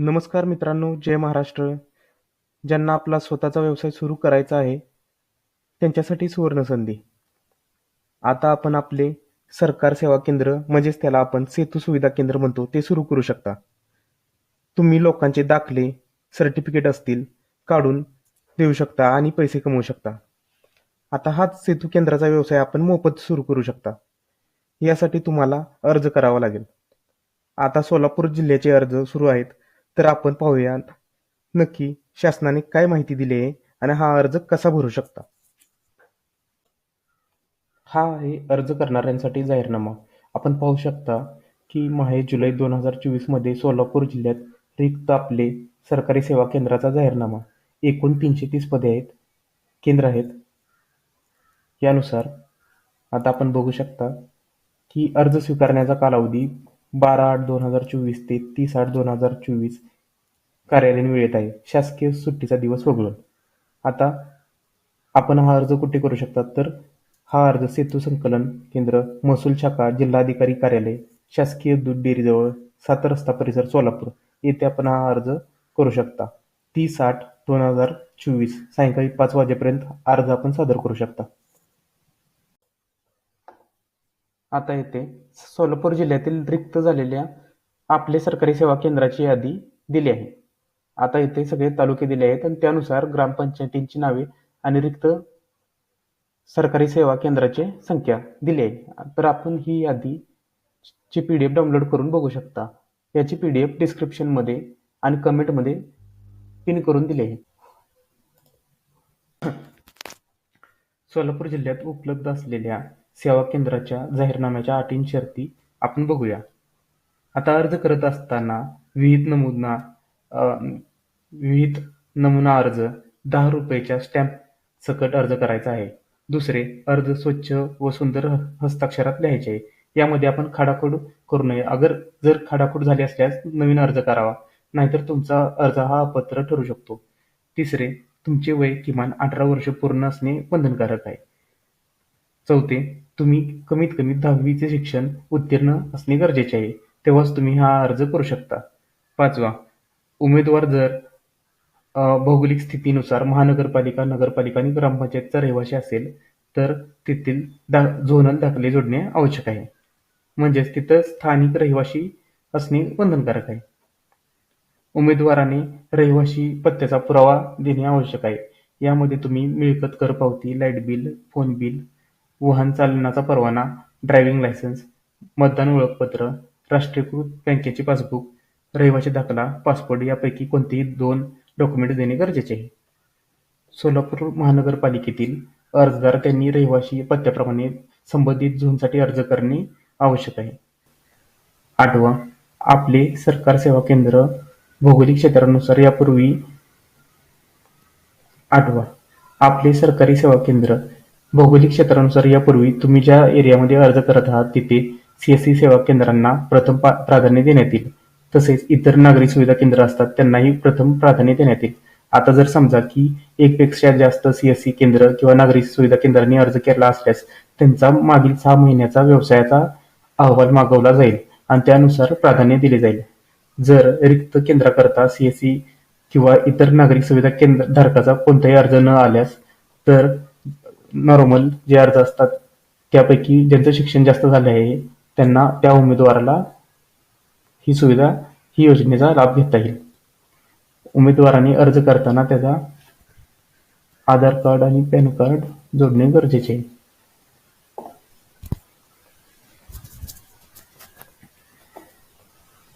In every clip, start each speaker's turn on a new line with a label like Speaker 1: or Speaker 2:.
Speaker 1: नमस्कार मित्रांनो जय महाराष्ट्र. ज्यांना आपला स्वतःचा व्यवसाय सुरू करायचा आहे त्यांच्यासाठी सुवर्णसंधी आता आपण आपले सरकार सेवा केंद्र म्हणजेच त्याला आपण सेतू सुविधा केंद्र म्हणतो ते सुरू करू शकता. तुम्ही लोकांचे दाखले सर्टिफिकेट असतील काढून देऊ शकता आणि पैसे कमवू शकता. आता हाच सेतू केंद्राचा व्यवसाय आपण मोफत सुरू करू शकता. यासाठी तुम्हाला अर्ज करावा लागेल. आता सोलापूर जिल्ह्याचे अर्ज सुरू आहेत. तर आपण पाहूया नक्की शासनाने काय माहिती दिली आहे आणि हा अर्ज कसा भरू शकता? हा आहे अर्ज करणाऱ्यांसाठी जाहीरनामा. आपण पाहू शकता की माहे जुलै दोन हजार चोवीसमध्ये सोलापूर जिल्ह्यात रिक्त आपले सरकारी सेवा केंद्राचा जाहीरनामा. एकूण तीनशे तीस पदे आहेत केंद्र आहेत. यानुसार आता आपण बघू शकता की अर्ज स्वीकारण्याचा कालावधी बारा आठ दोन हजार चोवीस ते तीस आठ दोन हजार चोवीस कार्यालयीन वेळेत आहे. शासकीय सुट्टीचा दिवस वगळून. आता आपण हा अर्ज कुठे करू शकता? तर हा अर्ज सेतू संकलन केंद्र महसूल शाखा जिल्हाधिकारी कार्यालय शासकीय दूध डेअरीजवळ सात रस्ता परिसर सोलापूर. येथे आपण हा अर्ज करू शकता. तीस आठ दोन हजार चोवीस सायंकाळी पाच वाजेपर्यंत अर्ज आपण सादर करू शकता. आता येथे सोलापूर जिल्ह्यातील रिक्त झालेल्या आपले सरकारी सेवा केंद्राची यादी दिली आहे. आता इथे सगळे तालुके दिले आहेत आणि त्यानुसार ग्रामपंचायतींची नावे आणि रिक्त सरकारी सेवा केंद्राची संख्या दिली आहे. तर आपण ही यादी ची पी डी एफ डाउनलोड करून बघू शकता. याची पी डी एफ डिस्क्रिप्शनमध्ये आणि कमेंटमध्ये पिन करून दिली आहे. सोलापूर जिल्ह्यात उपलब्ध असलेल्या सेवा केंद्राच्या जाहीरनाम्याच्या अटी शर्ती आपण बघूया. आता अर्ज करत असताना विहित नमुना विहित नमुना अर्ज दहा रुपयाच्या स्टॅम्प सकट अर्ज करायचा आहे. दुसरे अर्ज स्वच्छ व सुंदर हस्ताक्षरात लिहायचे आहे. यामध्ये आपण खाडाखोड करू नये. अगर जर खाडाखोड झाली असल्यास नवीन अर्ज करावा. नाहीतर तुमचा अर्ज हा अपत्र ठरू शकतो. तिसरे तुमचे वय किमान अठरा वर्ष पूर्ण असणे बंधनकारक आहे. चौथे तुम्ही कमीत कमी दहावीचे शिक्षण उत्तीर्ण असणे गरजेचे आहे. तेव्हाच तुम्ही हा अर्ज करू शकता. पाचवा उमेदवार जर भौगोलिक स्थितीनुसार महानगरपालिका नगरपालिका आणि ग्रामपंचायतचा रहिवासी असेल तर तेथील दा झोनल दाखले जोडणे आवश्यक आहे. म्हणजेच तिथं स्थानिक रहिवासी असणे बंधनकारक आहे. उमेदवाराने रहिवासी पत्त्याचा पुरावा देणे आवश्यक आहे. यामध्ये तुम्ही मिळकत कर पावती लाइट बिल फोन बिल वाहन चालनाचा परवाना ड्रायव्हिंग लायसन्स मतदान ओळखपत्र राष्ट्रीयकृत बँकेचे पासबुक रहिवासी दाखला पासपोर्ट यापैकी कोणतेही दोन डॉक्युमेंट देणे गरजेचे आहे. सोलापूर महानगरपालिकेतील अर्जदार त्यांनी रहिवासी पत्त्याप्रमाणे संबंधित झोनसाठी अर्ज करणे आवश्यक आहे. आठवा आपले सरकार सेवा केंद्र भौगोलिक क्षेत्रानुसार यापूर्वी. आठवा आपले सरकारी सेवा केंद्र भौगोलिक क्षेत्रानुसार यापूर्वी तुम्ही ज्या एरियामध्ये अर्ज करत आहात तिथे सीएससी सेवा केंद्रांना प्रथम प्राधान्य देण्यात येईल. तसेच इतर नागरी सुविधा केंद्र असतात त्यांनाही प्रथम प्राधान्य देण्यात येईल. आता जर समजा की एकपेक्षा जास्त सीएससी केंद्र किंवा नागरी सुविधा केंद्रांनी अर्ज केला असल्यास त्यांचा मागील सहा महिन्याचा व्यवसायाचा अहवाल मागवला जाईल आणि त्यानुसार प्राधान्य दिले जाईल. जर रिक्त केंद्राकरता सीएससी किंवा इतर नागरिक सुविधा केंद्र धारकाचा कोणताही अर्ज न आल्यास तर नॉर्मल जे अर्ज असतात त्यापैकी ज्यांचं शिक्षण जास्त झालं आहे त्यांना त्या उमेदवाराला ही सुविधा ही योजनेचा लाभ घेता येईल. उमेदवारांनी अर्ज करताना त्याचा आधार कार्ड आणि पॅन कार्ड जोडणे गरजेचे आहे.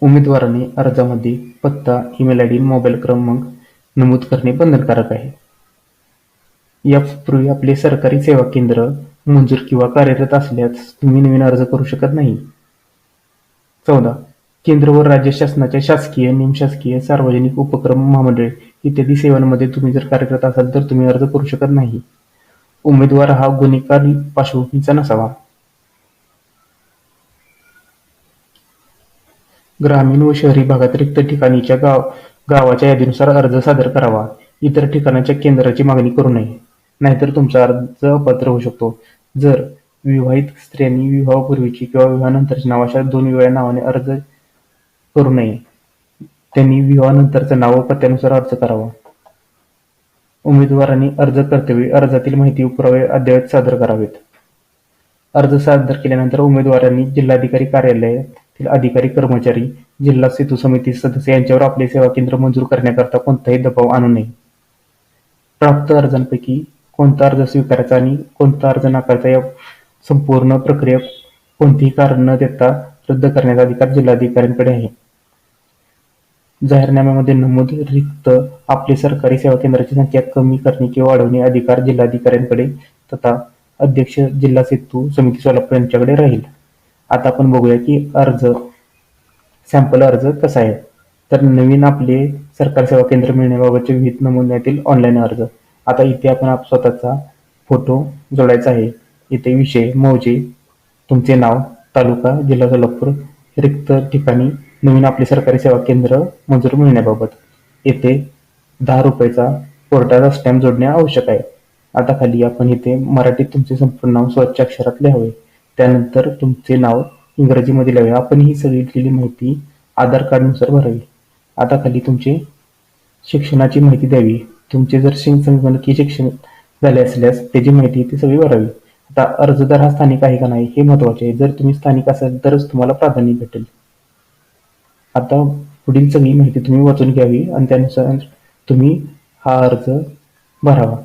Speaker 1: उमेदवाराने अर्जामध्ये पत्ता ईमेल आय डी मोबाईल क्रमांक नमूद करणे बंधनकारक आहे. यापूर्वी आपले सरकारी सेवा केंद्र मंजूर किंवा कार्यरत असल्यास तुम्ही नवीन अर्ज करू शकत नाही. चौदा. केंद्र व राज्य शासनाच्या शासकीय निमशासकीय सार्वजनिक उपक्रम महामंडळे इत्यादी सेवांमध्ये तुम्ही जर कार्यरत असाल तर तुम्ही अर्ज करू शकत नाही. उमेदवार हा गुन्हेगारी पार्श्वभूमीचा नसावा. ग्रामीण व शहरी भागात रिक्त ठिकाणीच्या गाव गावाच्या यादीनुसार अर्ज सादर करावा. इतर ठिकाणाच्या केंद्राची मागणी करू नये. नाहीतर तुमचा अर्ज अपात्र होऊ शकतो. जर विवाहित स्त्रियांनी विवाहापूर्वीची किंवा विवाहानंतरची अशा दोन वेगळ्या नावाने अर्ज करू नये. त्यांनी विवाहानंतरचं नाव व पत्त्यानुसार अर्ज करावा. उमेदवारांनी अर्ज करतेवेळी अर्जातील माहिती व पुरावे अद्ययावत सादर करावेत. अर्ज सादर केल्यानंतर उमेदवारांनी जिल्हाधिकारी कार्यालयातील अधिकारी कर्मचारी जिल्हा सेतू समिती सदस्य यांच्यावर आपले सेवा केंद्र मंजूर करण्याकरता कोणताही दबाव आणू नये. प्राप्त अर्जांपैकी कोणता अर्ज स्वीकारायचा आणि कोणता अर्ज नाकारायचा या संपूर्ण प्रक्रिया कोणतेही कारण न देता रद्द करण्याचा अधिकार जिल्हाधिकाऱ्यांकडे आहे. जाहीरनाम्यामध्ये नमूद रिक्त आपली सरकारी सेवा केंद्राची संख्या कमी करणे किंवा वाढवणे अधिकार जिल्हाधिकाऱ्यांकडे तथा अध्यक्ष जिल्हा सेतू समिती सोलापूर यांच्याकडे राहील. आता आपण बघूया की अर्ज सॅम्पल अर्ज कसा आहे? तर नवीन आपले सरकारी सेवा केंद्र मिळण्याबाबतचे विविध नमुन्यातील ऑनलाईन अर्ज. आता इथे आपण आप स्वतःचा फोटो जोडायचा आहे. इथे विषय मौजे तुमचे नाव तालुका जिल्हा सोलापूर रिक्त ठिकाणी नवीन आपले सरकारी सेवा केंद्र मंजूर मिळण्याबाबत. येथे दहा रुपयाचा कोर्टाचा स्टॅम्प जोडणे आवश्यक आहे. आता खाली आपण इथे मराठीत तुमचे संपूर्ण नाव स्वच्छ अक्षरात लिहावे. त्यानंतर तुमचे नाव इंग्रजीमध्ये लिहावे. आपण ही सगळी दिलेली माहिती आधार कार्डनुसार भरावी. आता खाली तुमचे शिक्षणाची माहिती द्यावी. तुमचे जर शिं- संगणकीय शिक्षण झाले असल्यास त्याची माहिती ती सगळी भरावी. आता अर्जदार हा स्थानिक आहे का नाही हे महत्त्वाचे आहे. जर तुम्ही स्थानिक असाल तरच तुम्हाला प्राधान्य भेटेल. आता पुढील सगळी माहिती तुम्ही वाचून घ्यावी आणि त्यानुसार तुम्ही हा अर्ज भरावा.